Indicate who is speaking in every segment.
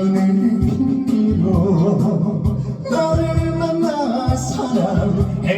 Speaker 1: 인연을 핑계로 너를 만나 사랑했는데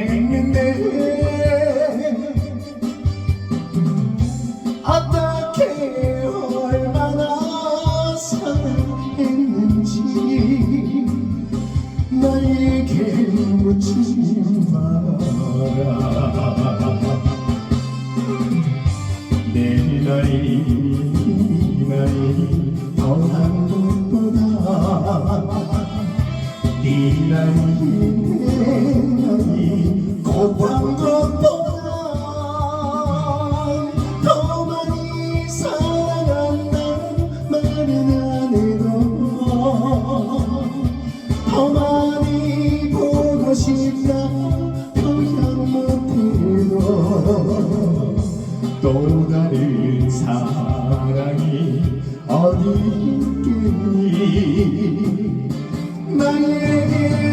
Speaker 1: 많이 보고 싶다. 표현 못해도 또 다른 사랑이 어디 있겠니? 나에겐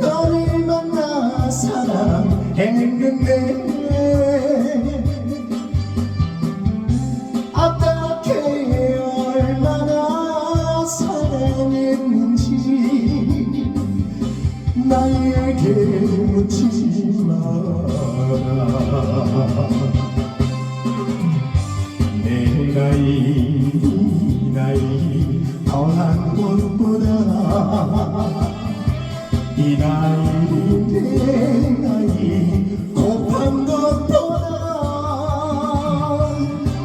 Speaker 1: 너를 만나 사랑했는데 어떻게 얼마나 사랑했는지 나에게 묻지 마라 내 나이 나이 더한 것보다 이 나이 내 나이 곱한 것보다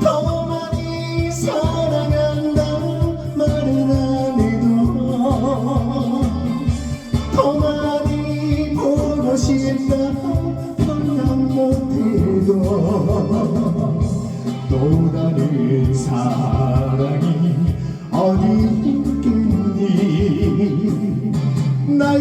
Speaker 1: 더 많이 사랑한다 말은 안 해도 더 많이 보고 싶다